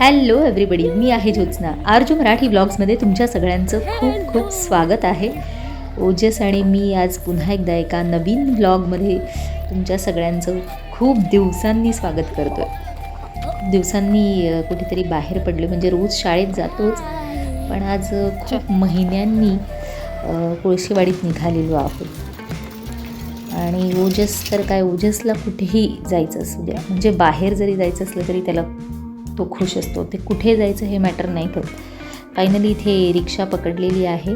Hello everybody मी आहे ज्योत्स्ना. आरजू मराठी ब्लॉग्समध्ये तुमच्या सगळ्यांचं खूप खूप स्वागत आहे. ओजस आणि मी आज पुन्हा एकदा एका नवीन ब्लॉगमध्ये तुमच्या सगळ्यांचं खूप दिवसांनी स्वागत करतो आहे दिवसांनी कुठेतरी बाहेर पडलो म्हणजे रोज शाळेत जातोच. पण आज खूप महिन्यांनी कोळशेवाडीत निघालेलो आहोत. आणि ओजस तर काय ओजसला कुठेही जायचं असू द्या. म्हणजे बाहेर जरी जायचं असलं तरी त्याला तो खुश असतो. ते कुठे जायचं हे मॅटर नाही करत फायनली इथे रिक्षा पकडलेली आहे.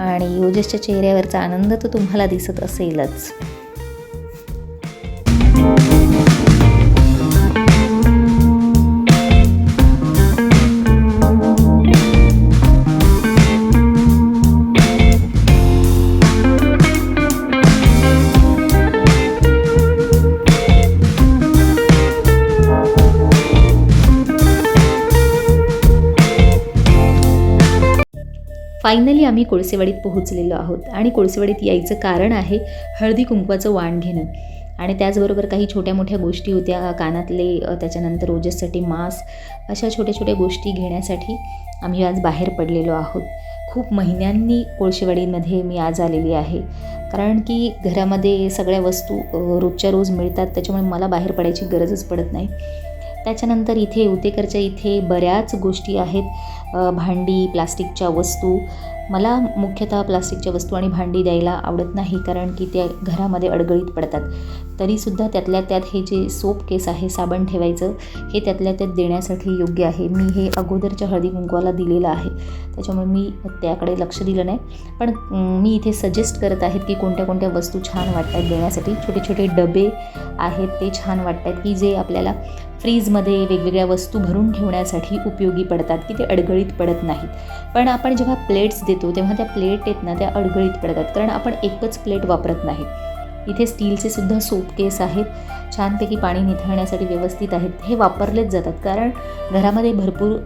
आणि योजेशच्या चेहऱ्यावरचा आनंद तर तुम्हाला दिसत असेलच. फायनली आम्ही कोळसेवाडीत पोहोचलेलो आहोत. आणि कोळसेवाडीत यायचं कारण आहे हळदी कुंकवाचं वाण घेणं. आणि त्याचबरोबर काही छोट्या मोठ्या गोष्टी होत्या. कानातले त्याच्यानंतर ओजससाठी मास्क अशा छोट्या छोट्या गोष्टी घेण्यासाठी आम्ही आज बाहेर पडलेलो आहोत. खूप महिन्यांनी कोळशेवाडीमध्ये मी आज आलेली आहे. कारण की घरामध्ये सगळ्या वस्तू रोजच्या रोज मिळतात. त्याच्यामुळे मला बाहेर पडायची गरजच पडत नाही. त्याच्यानंतर इथे उतेकरच्या इथे बऱ्याच गोष्टी आहेत. भांडी प्लास्टिकच्या वस्तू. मला मुख्यतः प्लास्टिकच्या वस्तू आणि भांडी द्यायला आवडत नाही कारण की त्या घरामध्ये अडगळीत पडतात. तरीसुद्धा त्यातल्या त्यात हे जे सोप केस आहे साबण ठेवायचं हे त्यातल्या त्यात देण्यासाठी योग्य आहे. मी हे अगोदरच्या हळदी कुंकवाला दिलेलं आहे. त्याच्यामुळे मी त्याकडे लक्ष दिलं नाही. पण मी इथे सजेस्ट करत आहेत की कोणत्या कोणत्या वस्तू छान वाटतात देण्यासाठी. छोटे छोटे डबे आहेत ते छान वाटतात की जे आपल्याला फ्रीजमध्ये वेगवेगळ्या वस्तू भरून ठेवण्यासाठी उपयोगी पडतात की ते अडगळीत पडत नाहीत. पण आपण जेव्हा प्लेट्स देतो तेव्हा त्या प्लेट आहेत ना त्या अडगळीत पडतात. कारण आपण एकच प्लेट वापरत नाही. इथे स्टीलचे सुद्धा सोपकेस आहेत. छानपैकी पाणी निथळण्यासाठी व्यवस्थित आहेत. हे वापरलेच जातात. कारण घरामध्ये भरपूर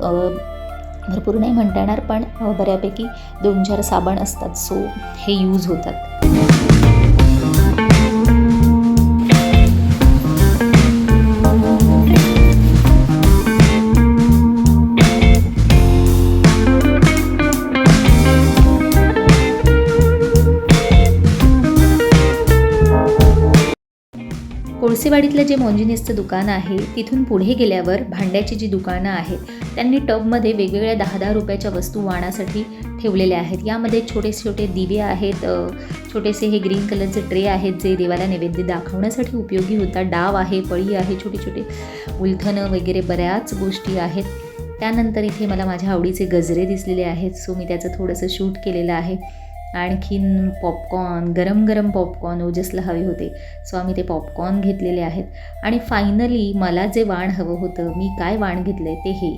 भरपूर नाही म्हणता येणार पण बऱ्यापैकी दोन चार साबण असतात. सो हे यूज होतात. कोळसेवाडीतलं जे मॉन्जिनिसचं दुकान आहे तिथून पुढे गेल्यावर भांड्याची जी दुकानं आहेत त्यांनी टबमध्ये वेगवेगळ्या दहा दहा रुपयाच्या वस्तू वाणासाठी ठेवलेल्या आहेत. यामध्ये छोटे छोटे दिवे आहेत छोटेसे हे ग्रीन कलरचे ट्रे आहेत जे देवाला नैवेद्य दाखवण्यासाठी उपयोगी होतात. डाव आहे पळी आहे छोटे छोटे उलथनं वगैरे बऱ्याच गोष्टी आहेत. त्यानंतर इथे मला माझ्या आवडीचे गजरे दिसलेले आहेत सो मी त्याचं थोडंसं शूट केलेलं आहे. आणखीन पॉपकॉर्न गरम गरम पॉपकॉर्न ओजसला हवे होते. सो आम्ही ते पॉपकॉर्न घेतलेले आहेत. आणि फायनली मला जे वाण हवं होतं मी काय वाण घेतलं आहे ते हे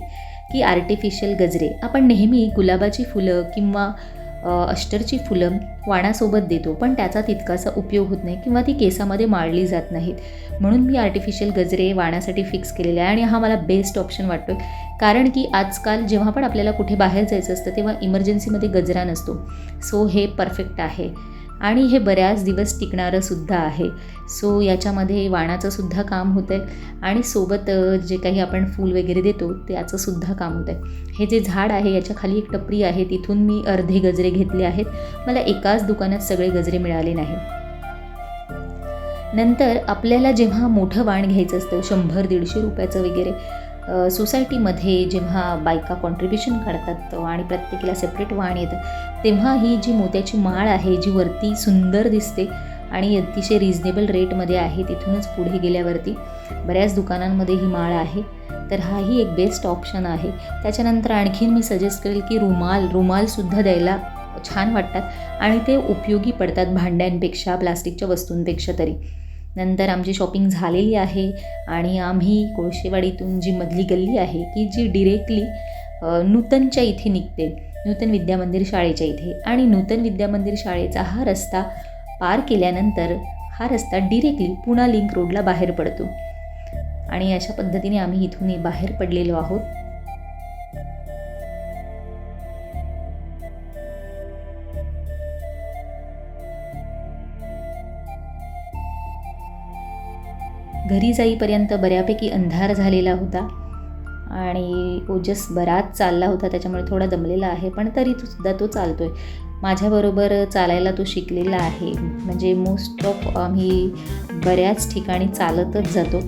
की आर्टिफिशियल गजरे. आपण नेहमी गुलाबाची फुलं किंवा अष्टरची फुलं वाणासोबत देतो पण त्याचा तितकासा उपयोग होत नाही किंवा ती केसामध्ये माळली जात नाहीत. म्हणून मी आर्टिफिशियल गजरे वाणासाठी फिक्स केलेले आहे आणि हा मला बेस्ट ऑप्शन वाटतो कारण की आजकाल जेव्हा पण आपल्याला कुठे बाहेर जायचं असतं तेव्हा इमर्जन्सीमध्ये गजरा नसतो. सो हे परफेक्ट आहे. आणि हे बऱ्याच दिवस टिकणारं सुद्धा आहे. सो याच्यामध्ये वाणाचं सुद्धा काम होतं आहे आणि सोबत जे काही आपण फूल वगैरे देतो त्याचं सुद्धा काम होतं आहे हे जे झाड आहे याच्या खाली एक टपरी आहे. तिथून मी अर्धे गजरे घेतले आहेत. मला एकाच दुकानात सगळे गजरे मिळाले नाही नंतर आपल्याला जेव्हा मोठं वाण घ्यायचं असतं शंभर दीडशे रुपयाचं वगैरे सोसायटीमध्ये जेव्हा बायका कॉन्ट्रीब्युशन काढतात आणि प्रत्येकीला सेपरेट वाण येतं तेव्हा ही जी मोत्याची माळ आहे जी वरती सुंदर दिसते आणि अतिशय रिजनेबल रेटमध्ये आहे तिथूनच पुढे गेल्यावरती बऱ्याच दुकानांमध्ये ही माळ आहे तर हाही एक बेस्ट ऑप्शन आहे. त्याच्यानंतर आणखीन मी सजेस्ट करेल की रुमाल रुमालसुद्धा द्यायला छान वाटतात आणि ते उपयोगी पडतात भांड्यांपेक्षा प्लास्टिकच्या वस्तूंपेक्षा तरी. नंतर आमची शॉपिंग झालेली आहे आणि आम्ही कोळशेवाडीतून जी मधली गल्ली आहे की जी डिरेक्टली नूतनच्या इथे निघते. नूतन विद्यामंदिर शाळेच्या इथे. आणि नूतन विद्यामंदिर शाळेचा हा रस्ता पार केल्यानंतर हा रस्ता डिरेक्टली पुणा लिंक रोडला बाहेर पडतो. आणि अशा पद्धतीने आम्ही इथून बाहेर पडलेलो आहोत. घरी जाईपर्यंत बऱ्यापैकी अंधार झालेला होता आणि ओजस बराच चालला होता त्याच्यामुळे थोडा दमलेला आहे पण तरी तो सुद्धा तो चालतो आहे माझ्याबरोबर चालायला तो शिकलेला आहे. म्हणजे मोस्ट ऑफ आम्ही बऱ्याच ठिकाणी चालतच जातो.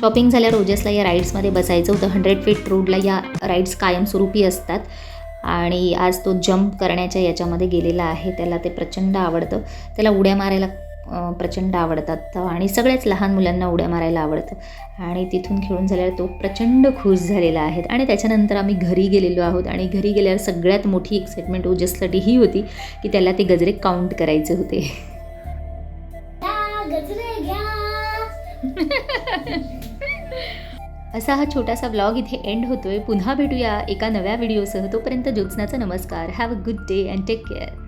शॉपिंग झाल्यावर ओजसला या राईड्समध्ये बसायचं होतं. हंड्रेड फीट रोडला या राईड्स कायमस्वरूपी असतात. आणि आज तो जम्प करण्याच्या याच्यामध्ये गेलेला आहे. त्याला ते प्रचंड आवडतं. त्याला उड्या मारायला प्रचंड आवडतात. आणि सगळ्याच लहान मुलांना उड्या मारायला आवडतं. आणि तिथून खेळून झाल्यावर तो प्रचंड खुश झालेला आहे. आणि त्याच्यानंतर आम्ही घरी गेलेलो आहोत. आणि घरी गेल्यावर सगळ्यात मोठी एक्साइटमेंट ओजससाठी ही होती की त्याला ते गजरे काउंट करायचे होते. असा हा छोटासा ब्लॉग इथे एंड होतोय. पुन्हा भेटूया एका नव्या व्हिडिओसह तोपर्यंत ज्योत्स्नाचा नमस्कार. Have a good day and take care